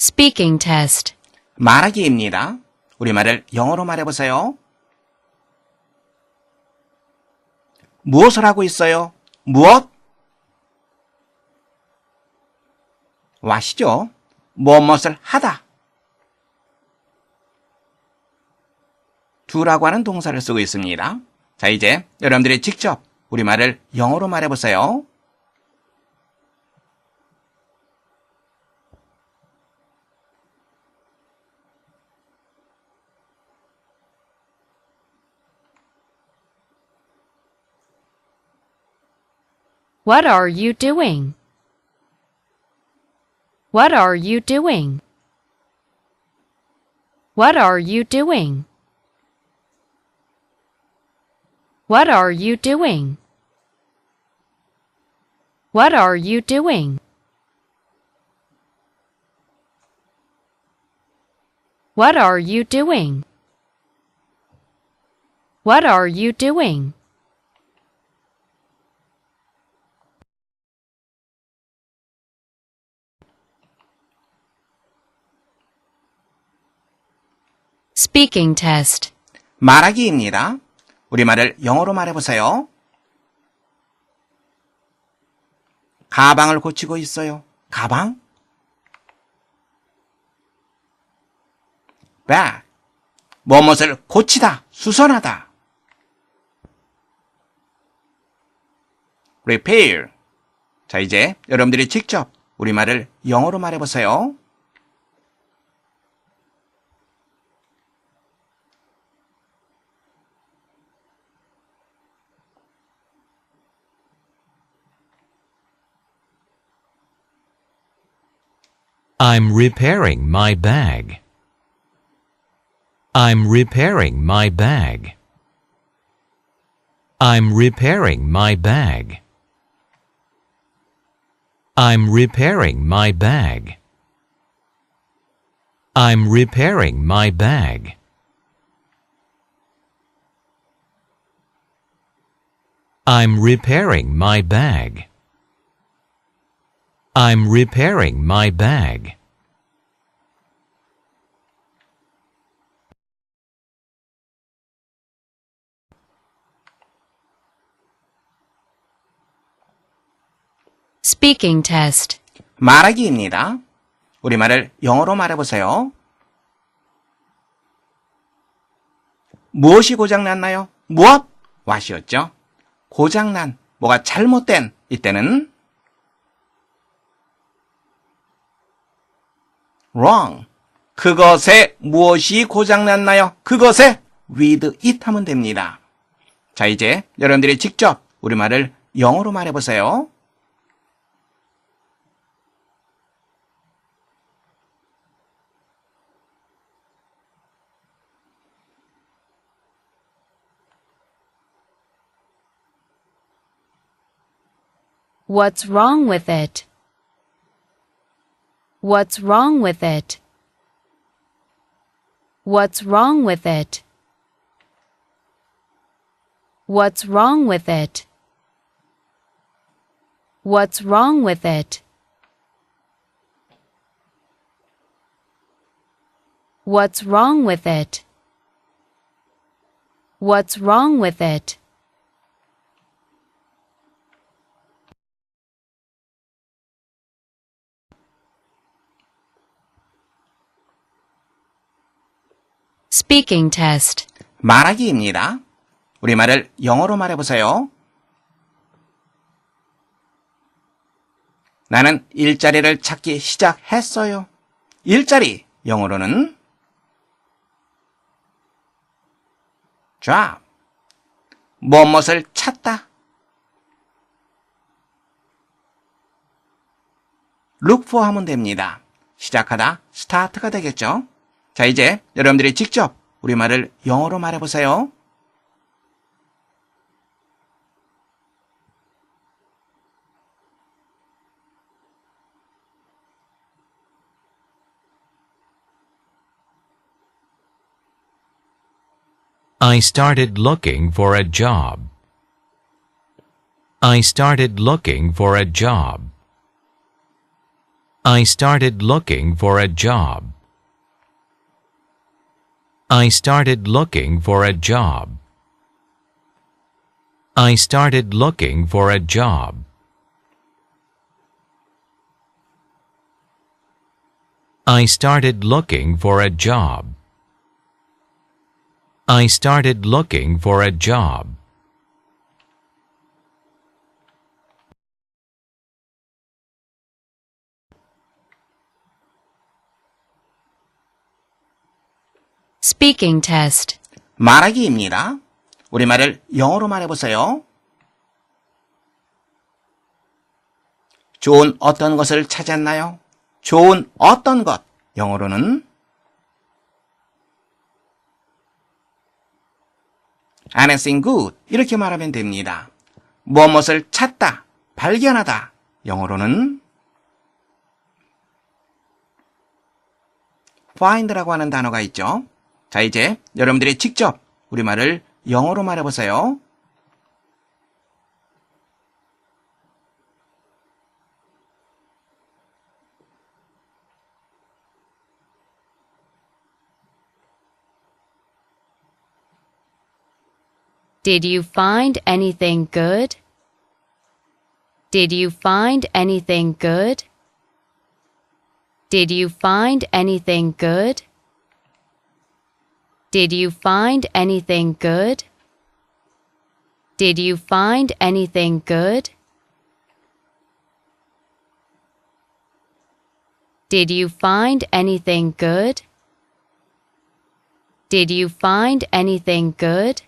Speaking test. 말하기입니다. 우리말을 영어로 말해보세요. 무엇을 하고 있어요? 무엇? 와시죠? 무엇무엇을 하다. 두라고 하는 동사를 쓰고 있습니다. 자, 이제 여러분들이 직접 우리말을 영어로 말해보세요. What are you doing? What are you doing? What are you doing? What are you doing? What are you doing? What are you doing? What are you doing? Speaking test. 말하기입니다. 우리말을 영어로 말해보세요. 가방을 고치고 있어요. 가방? bag. 무엇을 고치다, 수선하다. repair. 자, 이제 여러분들이 직접 우리말을 영어로 말해보세요. I'm repairing my bag. I'm repairing my bag. I'm repairing my bag. I'm repairing my bag. I'm repairing my bag. I'm repairing my bag. I'm repairing my bag. Speaking test. 말하기입니다. 우리말을 영어로 말해보세요. 무엇이 고장났나요? 무엇? 와시였죠? 고장난, 뭐가 잘못된 이때는 wrong. 그것에 무엇이 고장났나요? 그것에 with it 하면 됩니다. 자, 이제 여러분들이 직접 우리말을 영어로 말해보세요. What's wrong with it? What's wrong with it? What's wrong with it? What's wrong with it? What's wrong with it? What's wrong with it? What's wrong with it? Speaking test. 말하기입니다. 우리말을 영어로 말해보세요. 나는 일자리를 찾기 시작했어요. 일자리, 영어로는 job. 무엇을 찾다. look for 하면 됩니다. 시작하다, start가 되겠죠? 자, 이제 여러분들이 직접 우리말을 영어로 말해보세요. I started looking for a job. I started looking for a job. I started looking for a job. I started looking for a job. I started looking for a job. I started looking for a job. I started looking for a job. Speaking test. 말하기입니다. 우리말을 영어로 말해보세요. 좋은 어떤 것을 찾았나요? 좋은 어떤 것. 영어로는 anything good. 이렇게 말하면 됩니다. 무엇을 찾다, 발견하다. 영어로는 find라고 하는 단어가 있죠. 자, 이제 여러분들이 직접 우리말을 영어로 말해보세요. Did you find anything good? Did you find anything good? Did you find anything good? Did you find anything good? Did you find anything good? Did you find anything good? Did you find anything good?